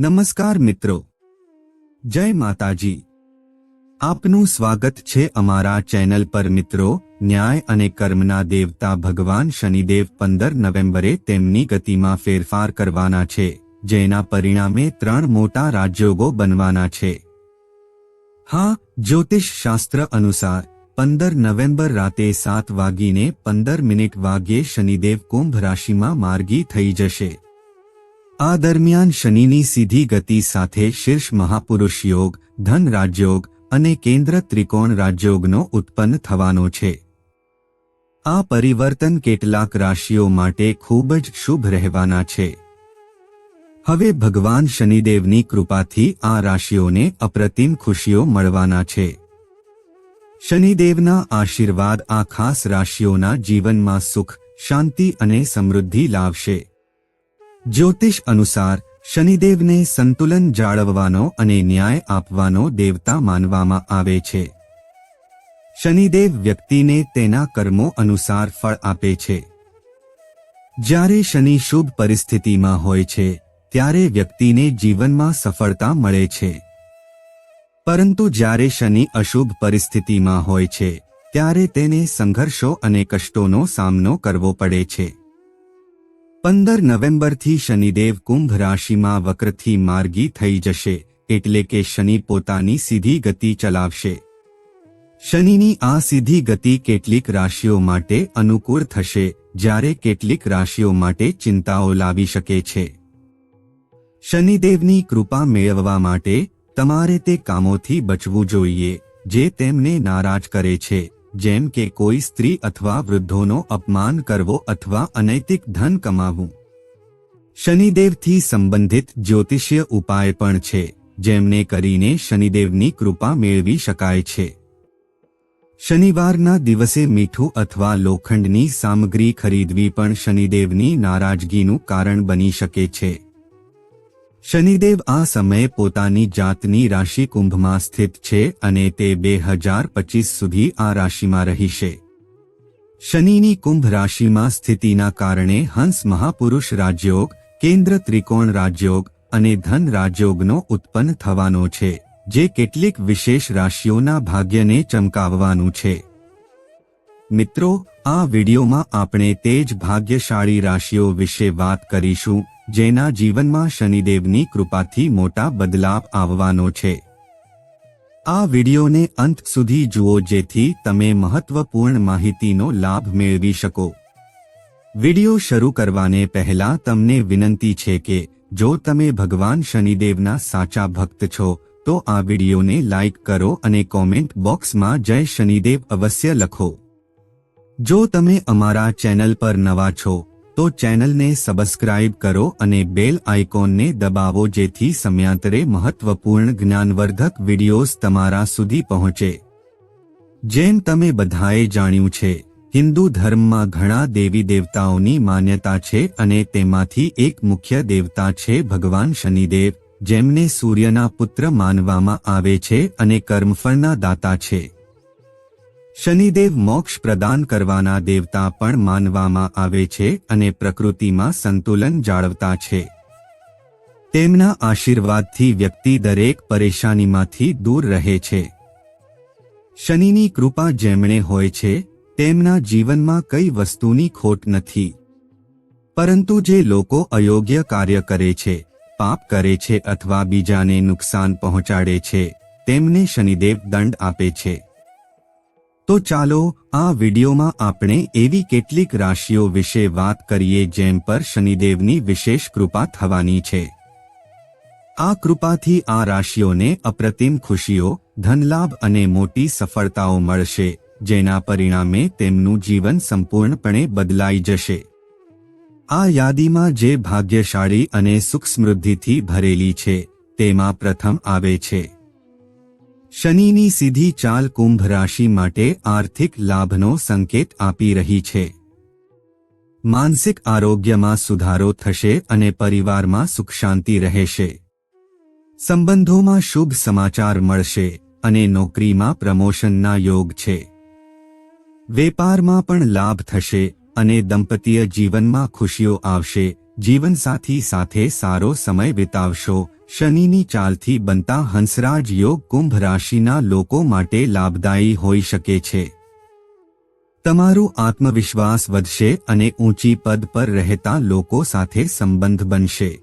નમસ્કાર મિત્રો. જય માતાજી. આપનું સ્વાગત છે અમારા ચેનલ પર મિત્રો, ન્યાય અને કર્મના દેવતા ભગવાન શનિદેવ પંદર નવેમ્બરે તેમની ગતિમાં ફેરફાર કરવાના છે, જેના પરિણામે ત્રણ મોટા રાજયોગો બનવાના છે. હા, જ્યોતિષ શાસ્ત્ર અનુસાર, પંદર નવેમ્બર રાતે સાત વાગીને પંદર મિનિટ વાગ્યે શનિદેવ કુંભ રાશિમાં માર્ગી થઈ જશે. આ દરમિયાન શનિની સીધી ગતિ સાથે શીર્ષ મહાપુરુષ યોગ, ધન રાજયોગ અને કેન્દ્ર ત્રિકોણ રાજયોગનો ઉત્પન્ન થવાનો છે. આ પરિવર્તન કેટલાક રાશિઓ માટે ખૂબ જ શુભ રહેવાના છે. હવે ભગવાન શનિદેવની કૃપાથી આ રાશિઓને અપ્રતિમ ખુશીઓ મળવાના છે. શનિદેવના આશીર્વાદ આ ખાસ રાશિઓના જીવનમાં સુખ, શાંતિ અને સમૃદ્ધિ લાવશે. જ્યોતિષ અનુસાર શનિદેવને સંતુલન જાળવવાનો અને ન્યાય આપવાનો દેવતા માનવામાં આવે છે. શનિદેવ વ્યક્તિને તેના કર્મો અનુસાર ફળ આપે છે. જ્યારે શનિ શુભ પરિસ્થિતિમાં હોય છે, ત્યારે વ્યક્તિને જીવનમાં સફળતા મળે છે. પરંતુ જ્યારે શનિ અશુભ પરિસ્થિતિમાં હોય છે, ત્યારે તેને સંઘર્ષો અને કષ્ટોનો સામનો કરવો પડે છે. પંદર નવેમ્બરથી શનિદેવ કુંભ રાશિમાં વક્રથી માર્ગી થઈ જશે, એટલે કે શનિ પોતાની સીધી ગતિ ચલાવશે. શનિની આ સીધી ગતિ કેટલીક રાશિઓ માટે અનુકૂળ થશે, જ્યારે કેટલીક રાશિઓ માટે ચિંતાઓ લાવી શકે છે. શનિદેવની કૃપા મેળવવા માટે તમારે તે કામોથી બચવું જોઈએ, જે તેમને નારાજ કરે છે. જેમ કે કોઈ સ્ત્રી અથવા વૃદ્ધોનો અપમાન કરવો અથવા અનૈતિક ધન કમાવવું શનિદેવથી સંબંધિત જ્યોતિષીય ઉપાય પણ છે, જેમને કરીને શનિદેવની કૃપા મેળવી શકાય છે. શનિવારના દિવસે મીઠું અથવા લોખંડની સામગ્રી ખરીદવી પણ શનિદેવની નારાજગીનું કારણ બની શકે છે. શનિદેવ આ સમયે પોતાની જાતની રાશિ કુંભમાં સ્થિત છે અને તે બે હજાર પચીસ સુધી આ રાશિમાં રહીશે. શનિની કુંભ રાશિમાં સ્થિતિના કારણે હંસ મહાપુરુષ રાજયોગ, કેન્દ્ર ત્રિકોણ રાજયોગ અને ધન રાજયોગનો ઉત્પન્ન થવાનો છે, જે કેટલીક વિશેષ રાશિઓના ભાગ્યને ચમકાવવાનું છે. મિત્રો, આ વિડીયોમાં આપણે તે જ ભાગ્યશાળી રાશિઓ વિશે વાત કરીશું જેના જીવનમાં શનિદેવની કૃપાથી મોટા બદલાવ આવવાનો છે. આ વિડિયોને અંત સુધી જુઓ જેથી તમે મહત્વપૂર્ણ માહિતીનો લાભ મેળવી શકો. વિડિયો શરૂ કરવાને પહેલા તમને વિનંતી છે કે, જો તમે ભગવાન શનિદેવના સાચા ભક્ત છો, તો આ વિડિયોને લાઇક કરો અને કોમેન્ટ બોક્સમાં જય શનિદેવ અવશ્ય લખો. જો તમે અમારા ચેનલ પર નવા છો તો ચેનલને સબસ્ક્રાઇબ કરો અને બેલ આઇકોનને દબાવો જેથી સમયાંતરે મહત્વપૂર્ણ જ્ઞાનવર્ધક વિડિયોઝ તમારા સુધી પહોંચે. જેમ તમે બધાએ જાણ્યું છે, હિન્દુ ધર્મમાં ઘણા દેવી દેવતાઓની માન્યતા છે અને તેમાંથી એક મુખ્ય દેવતા છે ભગવાન શનિદેવ, જેમને સૂર્યના પુત્ર માનવામાં આવે છે અને કર્મફળના દાતા છે. શનિદેવ મોક્ષ પ્રદાન કરવાના દેવતા પણ માનવામાં આવે છે અને પ્રકૃતિમાં સંતુલન જાળવતા છે. તેમના આશીર્વાદથી વ્યક્તિ દરેક પરેશાનીમાંથી દૂર રહે છે. શનિની કૃપા જેમણે હોય છે, તેમના જીવનમાં કઈ વસ્તુની ખોટ નથી. પરંતુ જે લોકો અયોગ્ય કાર્ય કરે છે, પાપ કરે છે અથવા બીજાને નુકસાન પહોંચાડે છે, તેમને શનિદેવ દંડ આપે છે. તો ચાલો આ વિડીયોમાં આપણે એવી કેટલીક રાશિઓ વિશે વાત કરીએ જેમ પર શનિદેવની વિશેષ કૃપા થવાની છે. આ કૃપાથી આ રાશિઓને અપ્રતિમ ખુશીઓ, ધનલાભ અને મોટી સફળતાઓ મળશે, જેના પરિણામે તેમનું જીવન સંપૂર્ણપણે બદલાઈ જશે. આ યાદીમાં જે ભાગ્યશાળી અને સુખ સમૃદ્ધિથી ભરેલી છે, તેમાં પ્રથમ આવે છે. શનિની સીધી ચાલ કુંભ રાશિ માટે આર્થિક લાભનો સંકેત આપી રહી છે. માનસિક આરોગ્યમાં સુધારો થશે અને પરિવારમાં સુખ શાંતિ રહેશે. સંબંધોમાં શુભ સમાચાર મળશે અને નોકરીમાં પ્રમોશનના યોગ છે. વેપારમાં પણ લાભ થશે અને દંપતીય જીવનમાં ખુશીઓ આવશે. જીવનસાથી સાથે સારો સમય વિતાવશો શનિની ચાલથી બનતા હંસરાજ યોગ કુંભ રાશિના લોકો માટે લાભદાયી હોઈ શકે છે. તમારું આત્મવિશ્વાસ વધશે અને ઊંચી પદ પર રહેતા લોકો સાથે સંબંધ બનશે.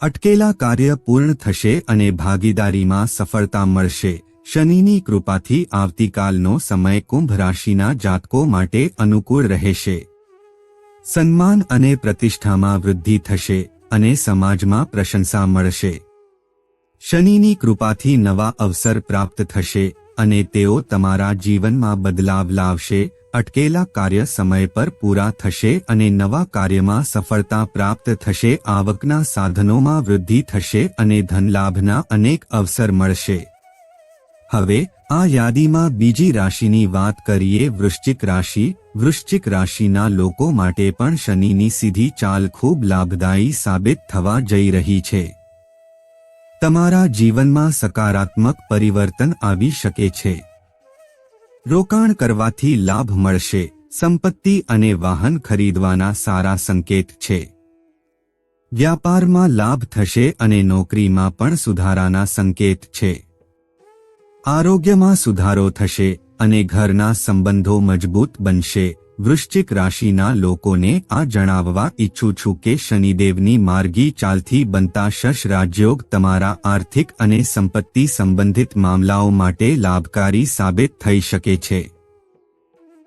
અટકેલા કાર્ય પૂર્ણ થશે અને ભાગીદારીમાં સફળતા મળશે. શનિની કૃપાથી આવતીકાલનો સમય કુંભ રાશિના જાતકો માટે અનુકૂળ રહેશે. સન્માન અને પ્રતિષ્ઠામાં વૃદ્ધિ થશે. અને સમાજમાં પ્રશંસા મળશે. શનિની કૃપાથી નવા અવસર પ્રાપ્ત થશે અને તેઓ તમારા જીવનમાં બદલાવ લાવશે, અટકેલા કાર્ય સમય પર પૂરા થશે અને નવા કાર્યમાં સફળતા પ્રાપ્ત થશે, આવકના સાધનોમાં વૃદ્ધિ થશે અને ધનલાભના અનેક અવસર મળશે. હવે આ યાદીમાં બીજી રાશિની વાત કરીએ વૃશ્ચિક રાશિ. વૃશ્ચિક રાશિના લોકો માટે પણ શનિની સીધી ચાલ ખૂબ લાભદાયી સાબિત થવા જઈ રહી છે. તમારા જીવનમાં સકારાત્મક પરિવર્તન આવી શકે છે. રોકાણ કરવાથી લાભ મળશે. સંપત્તિ અને વાહન ખરીદવાના સારા સંકેત છે. વ્યાપારમાં લાભ થશે અને નોકરીમાં પણ સુધારાના સંકેત છે. આરોગ્યમાં સુધારો થશે અને ઘરના સંબંધો મજબૂત બનશે. વૃશ્ચિક રાશિના લોકોને આ જણાવવા ઈચ્છું છું કે શનિદેવની માર્ગી ચાલથી બનતા શશ રાજયોગ તમારા આર્થિક અને સંપત્તિ સંબંધિત મામલાઓ માટે લાભકારી સાબિત થઈ શકે છે.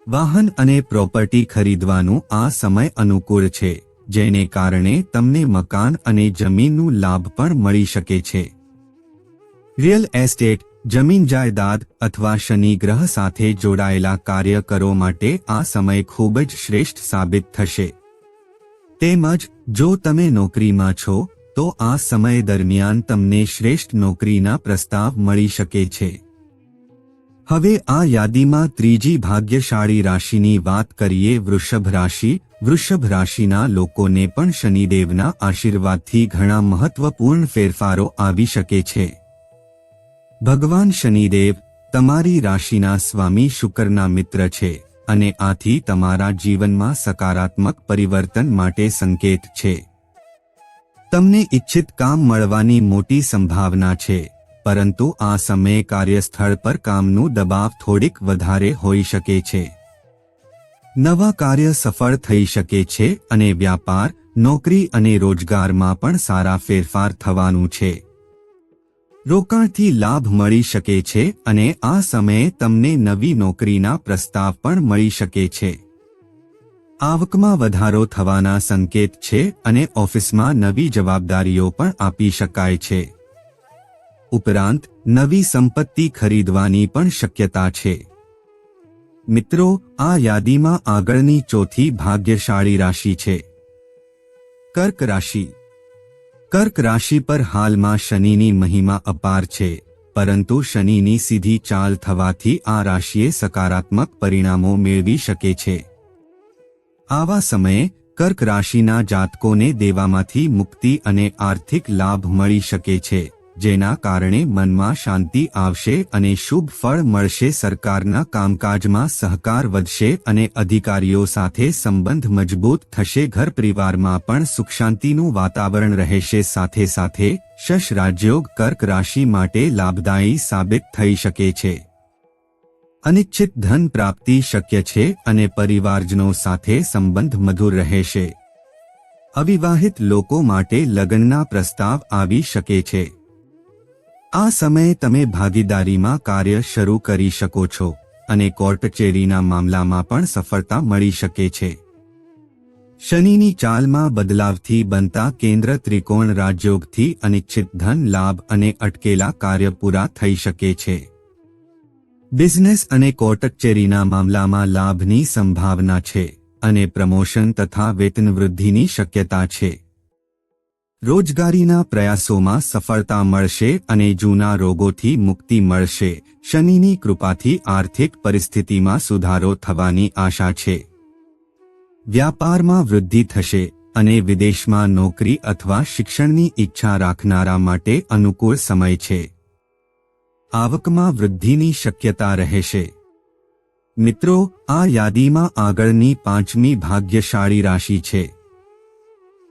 વાહન અને પ્રોપર્ટી ખરીદવાનું આ સમય અનુકૂળ છે, જેને કારણે તમને મકાન અને જમીનનું લાભ પણ મળી શકે છે. રિયલ એસ્ટેટ જમીન જાયદાદ અથવા શનિ ગ્રહ સાથે જોડાયેલા કાર્યકરો માટે આ સમય ખૂબ જ શ્રેષ્ઠ સાબિત થશે. તેમજ, જો તમે નોકરીમાં છો, તો આ સમય દરમિયાન તમને શ્રેષ્ઠ નોકરીના પ્રસ્તાવ મળી શકે છે. હવે આ યાદીમાં ત્રીજી ભાગ્યશાળી રાશિની વાત કરીએ વૃષભ રાશિ. વૃષભ રાશિના લોકોને પણ શનિદેવના આશીર્વાદથી ઘણા મહત્વપૂર્ણ ફેરફારો આવી શકે છે. ભગવાન શનિદેવ તમારી રાશિના સ્વામી શુક્રના મિત્ર છે અને આથી તમારા જીવનમાં સકારાત્મક પરિવર્તન માટે સંકેત છે. તમને ઇચ્છિત કામ મળવાની મોટી સંભાવના છે, પરંતુ આ સમયે કાર્યસ્થળ પર કામનું દબાવ થોડીક વધારે હોઈ શકે છે. નવા કાર્ય સફળ થઈ શકે છે અને વ્યાપાર, નોકરી અને રોજગારમાં પણ સારા ફેરફાર થવાનું છે. રોકાણથી લાભ મળી શકે છે અને આ સમયે તમને નવી નોકરીના પ્રસ્તાવ પણ મળી શકે છે. આવકમાં વધારો થવાના સંકેત છે અને ઓફિસમાં નવી જવાબદારીઓ પણ આપી શકાય છે. ઉપરાંત, નવી સંપત્તિ ખરીદવાની પણ શક્યતા છે. મિત્રો, આ યાદીમાં આગળની ચોથી ભાગ્યશાળી રાશિ છે. કર્ક રાશિ. કર્ક રાશિ પર હાલમાં શનિની મહિમા અપાર છે, પરંતુ શનિની સીધી ચાલ થવાથી આ રાશિએ સકારાત્મક પરિણામો મેળવી શકે છે. આવા સમયે કર્ક રાશિના જાતકોને દેવામાંથી મુક્તિ અને આર્થિક લાભ મળી શકે છે. જેના કારણે મનમાં શાંતિ આવશે અને શુભ ફળ મળશે. સરકારના કામકાજમાં સહકાર વધશે અને અધિકારીઓ સાથે સંબંધ મજબૂત થશે. ઘર પરિવારમાં પણ સુખ શાંતિનું વાતાવરણ રહેશે. સાથે સાથે શશ રાજયોગ કર્ક રાશિ માટે લાભદાયી સાબિત થઈ શકે છે. અનિચ્છિત ધન પ્રાપ્તિ શક્ય છે અને પરિવારજનો સાથે સંબંધ મધુર રહેશે. અવિવાહિત લોકો માટે લગ્નના પ્રસ્તાવ આવી શકે છે. આ સમયે તમે ભાગીદારીમાં કાર્ય શરૂ કરી શકો છો અને કોર્ટચેરીના મામલામાં પણ સફળતા મળી શકે છે. શનિની ચાલમાં બદલાવથી બનતા કેન્દ્ર ત્રિકોણ રાજયોગથી અનિચ્છિત ધન લાભ અને અટકેલા કાર્ય પૂરા થઈ શકે છે. બિઝનેસ અને કોર્ટચેરીના મામલામાં લાભની સંભાવના છે અને પ્રમોશન તથા વેતન વૃદ્ધિની શક્યતા છે. રોજગારીના પ્રયાસોમાં સફળતા મળશે અને જૂના રોગોથી મુક્તિ મળશે. શનિની કૃપાથી આર્થિક પરિસ્થિતિમાં સુધારો થવાની આશા છે. વ્યાપારમાં વૃદ્ધિ થશે અને વિદેશમાં નોકરી અથવા શિક્ષણની ઈચ્છા રાખનારા માટે અનુકૂળ સમય છે. આવકમાં વૃદ્ધિની શક્યતા રહેશે. મિત્રો, આ યાદીમાં આગળની પાંચમી ભાગ્યશાળી રાશિ છે.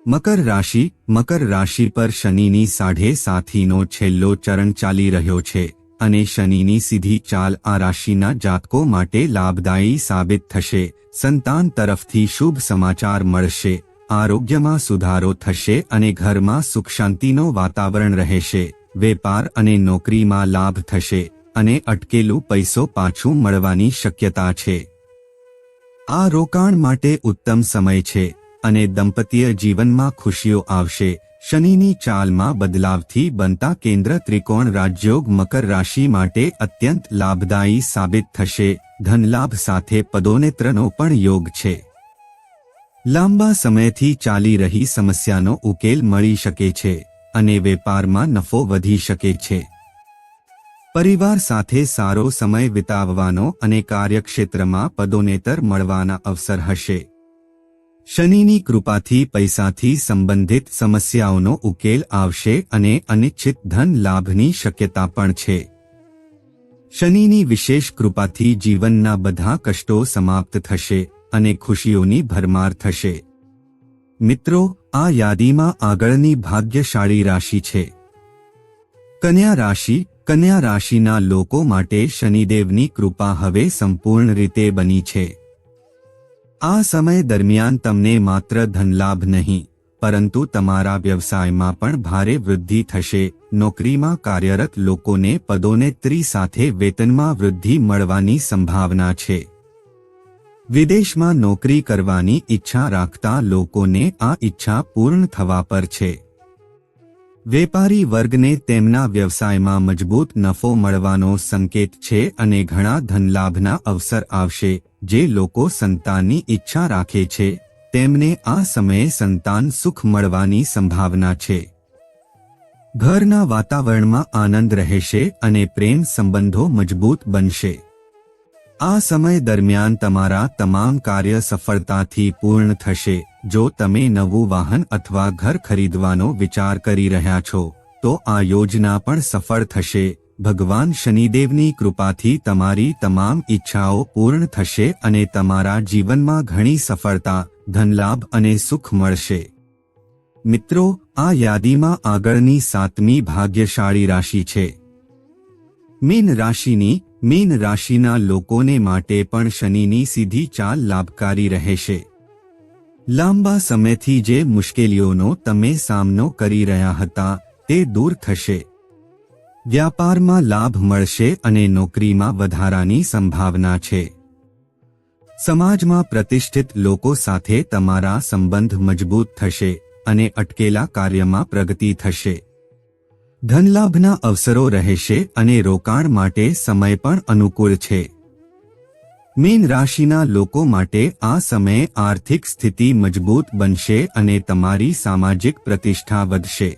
મકર રાશિ મકર રાશિ પર શનિની સાઢે સાથીનો છેલ્લો ચરણ ચાલી રહ્યો છે અને શનિની સીધી ચાલ આ રાશિના જાતકો માટે લાભદાયી સાબિત થશે. સંતાન તરફથી શુભ સમાચાર મળશે. આરોગ્યમાં સુધારો થશે અને ઘરમાં સુખ શાંતિનો વાતાવરણ રહેશે. વેપાર અને નોકરીમાં લાભ થશે અને અટકેલું પૈસો પાછું મળવાની શક્યતા છે. આ રોકાણ માટે ઉત્તમ સમય છે. અને દંપતીય જીવનમાં ખુશીઓ આવશે. શનિની ચાલમાં બદલાવથી બનતા કેન્દ્ર ત્રિકોણ રાજયોગ મકર રાશિ માટે અત્યંત લાભદાયી સાબિત થશે. ધનલાભ સાથે પદોનેત્રનો પણ યોગ છે. લાંબા સમયથી ચાલી રહી સમસ્યાનો ઉકેલ મળી શકે છે અને વેપારમાં નફો વધી શકે છે. પરિવાર સાથે સારો સમય વિતાવવાનો અને કાર્યક્ષેત્રમાં પદોનેતર મળવાના અવસર હશે. શનિની કૃપાથી પૈસાથી સંબંધિત સમસ્યાઓનો ઉકેલ આવશે અને અનિચ્છિત ધન લાભની શક્યતા પણ છે. શનિની વિશેષ કૃપાથી જીવનના બધા કષ્ટો સમાપ્ત થશે અને ખુશીઓની ભરમાર થશે. મિત્રો, આ યાદીમાં આગળની ભાગ્યશાળી રાશિ છે. કન્યા રાશિ, કન્યા રાશિના લોકો માટે શનિદેવની કૃપા હવે સંપૂર્ણ રીતે બની છે. આ સમય દરમિયાન તમને માત્ર ધનલાભ નહીં, પરંતુ તમારા વ્યવસાયમાં પણ ભારે વૃદ્ધિ થશે. નોકરીમાં કાર્યરત લોકોને પદોને ત્રી સાથે વેતનમાં વૃદ્ધિ મળવાની સંભાવના છે. વિદેશમાં નોકરી કરવાની ઈચ્છા રાખતા લોકોને આ ઈચ્છા પૂર્ણ થવા પર છે. વેપારી વર્ગને તેમના વ્યવસાયમાં મજબૂત નફો મળવાનો સંકેત છે અને ઘણા ધનલાભના અવસર આવશે, જે લોકો સંતાનની ઈચ્છા રાખે છે. તેમને આ સમયે સંતાન સુખ મળવાની સંભાવના છે. ઘરના વાતાવરણમાં આનંદ રહેશે અને પ્રેમ સંબંધો મજબૂત બનશે. આ સમય દરમિયાન તમારા તમામ કાર્ય સફળતાથી પૂર્ણ થશે. જો તમે નવું વાહન અથવા ઘર ખરીદવાનો વિચાર કરી રહ્યા છો, તો આ યોજના પણ સફળ થશે. ભગવાન શનિદેવની કૃપાથી તમારી તમામ ઈચ્છાઓ પૂર્ણ થશે અને તમારા જીવનમાં ઘણી સફળતા, ધનલાભ અને સુખ મળશે. મિત્રો, આ યાદીમાં આગળની સાતમી ભાગ્યશાળી રાશિ છે. મીન રાશિની, મીન રાશિના લોકોને માટે પણ શનિની સીધી ચાલ લાભકારી રહેશે. લાંબા સમયથી જે મુશ્કેલીઓનો તમે સામનો કરી રહ્યા હતા, તે દૂર થશે. વ્યાપારમાં લાભ મળશે અને નોકરીમાં વધારાની સંભાવના છે. સમાજમાં પ્રતિષ્ઠિત લોકો સાથે તમારા સંબંધ મજબૂત થશે અને અટકેલા કાર્યમાં પ્રગતિ થશે. ધનલાભના અવસરો રહેશે અને રોકાણ માટે સમય પણ અનુકૂળ છે. મીન રાશિના લોકો માટે આ સમયે આર્થિક સ્થિતિ મજબૂત બનશે અને તમારી સામાજિક પ્રતિષ્ઠા વધશે.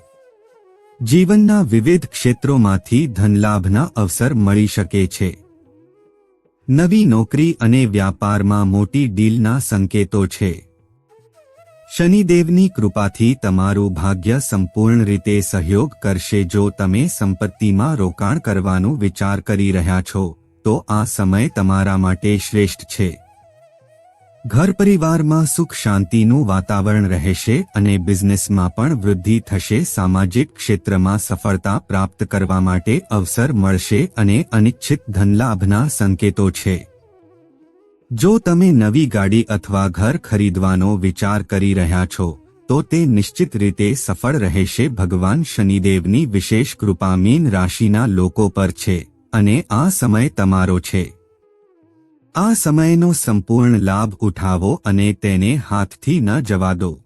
જીવનના વિવિધ ક્ષેત્રોમાંથી ધનલાભના અવસર મળી શકે છે. નવી નોકરી અને વ્યાપારમાં મોટી ડીલના સંકેતો છે. શનિદેવની કૃપાથી તમારું ભાગ્ય સંપૂર્ણ રીતે સહયોગ કરશે જો તમે સંપત્તિમાં રોકાણ કરવાનું વિચાર કરી રહ્યા છો. તો આ સમય તમારા માટે શ્રેષ્ઠ છે. ઘર પરિવારમાં સુખ શાંતિનું વાતાવરણ રહેશે અને બિઝનેસમાં પણ વૃદ્ધિ થશે, સામાજિક ક્ષેત્રમાં સફળતા પ્રાપ્ત કરવા માટે અવસર મળશે અને અનિચ્છિત ધનલાભના સંકેતો છે. જો તમે નવી ગાડી અથવા ઘર ખરીદવાનો વિચાર કરી રહ્યા છો, તો તે નિશ્ચિત રીતે સફળ રહેશે. ભગવાન શનિદેવની વિશેષ કૃપા મીન રાશિના લોકો પર છે. અને આ સમય તમારો છે. આ સમયનો સંપૂર્ણ લાભ ઉઠાવો અને તેને હાથથી ન જવા દો.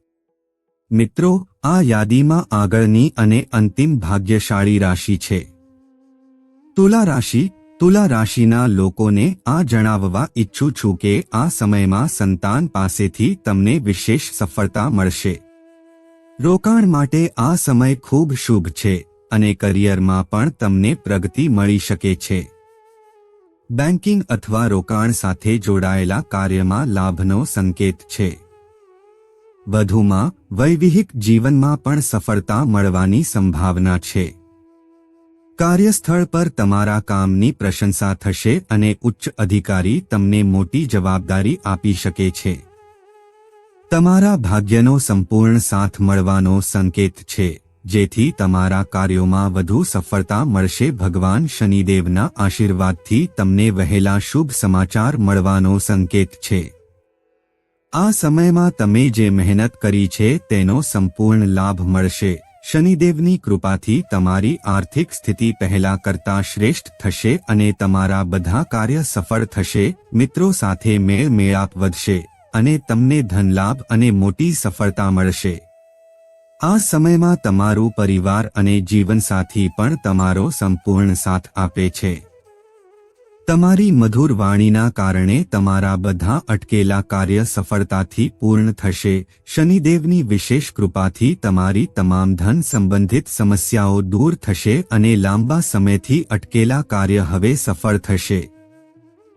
મિત્રો, આ યાદીમાં આગળની અને અંતિમ ભાગ્યશાળી રાશિ છે. તુલા રાશિ, તુલા રાશિના લોકોને આ જણાવવા ઈચ્છું છું કે આ સમયમાં સંતાન પાસેથી તમને વિશેષ સફળતા મળશે. રોકાણ માટે આ સમય ખૂબ શુભ છે. અને કરિયરમાં પણ તમને પ્રગતિ મળી શકે છે. બેન્કિંગ અથવા રોકાણ સાથે જોડાયેલા કાર્યમાં લાભનો સંકેત છે. વધુમાં, વૈવિહિક જીવનમાં પણ સફળતા મળવાની સંભાવના છે. કાર્યસ્થળ પર તમારા કામની પ્રશંસા થશે અને ઉચ્ચ અધિકારી તમને મોટી જવાબદારી આપી શકે છે. તમારા ભાગ્યનો સંપૂર્ણ સાથ મળવાનો સંકેત છે. જેથી તમારા કાર્યોમાં વધુ સફળતા મળશે. ભગવાન શનિદેવના આશીર્વાદથી તમને વહેલા શુભ સમાચાર મળવાનો સંકેત છે. આ સમયમાં તમે જે મહેનત કરી છે તેનો સંપૂર્ણ લાભ મળશે. શનિદેવની કૃપાથી તમારી આર્થિક સ્થિતિ પહેલા કરતા શ્રેષ્ઠ થશે અને તમારા બધા કાર્ય સફળ થશે. મિત્રો સાથે મેળ મેળાપ વધશે અને તમને ધનલાભ અને મોટી સફળતા મળશે. આ સમયમાં તમારું પરિવાર અને જીવનસાથી પણ તમારો સંપૂર્ણ સાથ આપે છે. તમારી મધુર વાણીના કારણે તમારા બધા અટકેલા કાર્ય સફળતાથી પૂર્ણ થશે. શનિદેવની વિશેષ કૃપાથી તમારી તમામ ધન સંબંધિત સમસ્યાઓ દૂર થશે અને લાંબા સમયથી અટકેલા કાર્ય હવે સફળ થશે.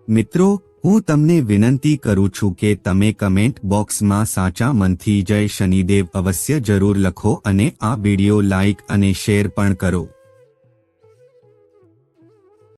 મિત્રો હું તમને વિનંતી કરું છું કે તમે કમેન્ટ બોક્સમાં સાચા મનથી જય શનિદેવ અવશ્ય જરૂર લખો અને આ વિડિયો લાઇક અને શેર પણ કરો.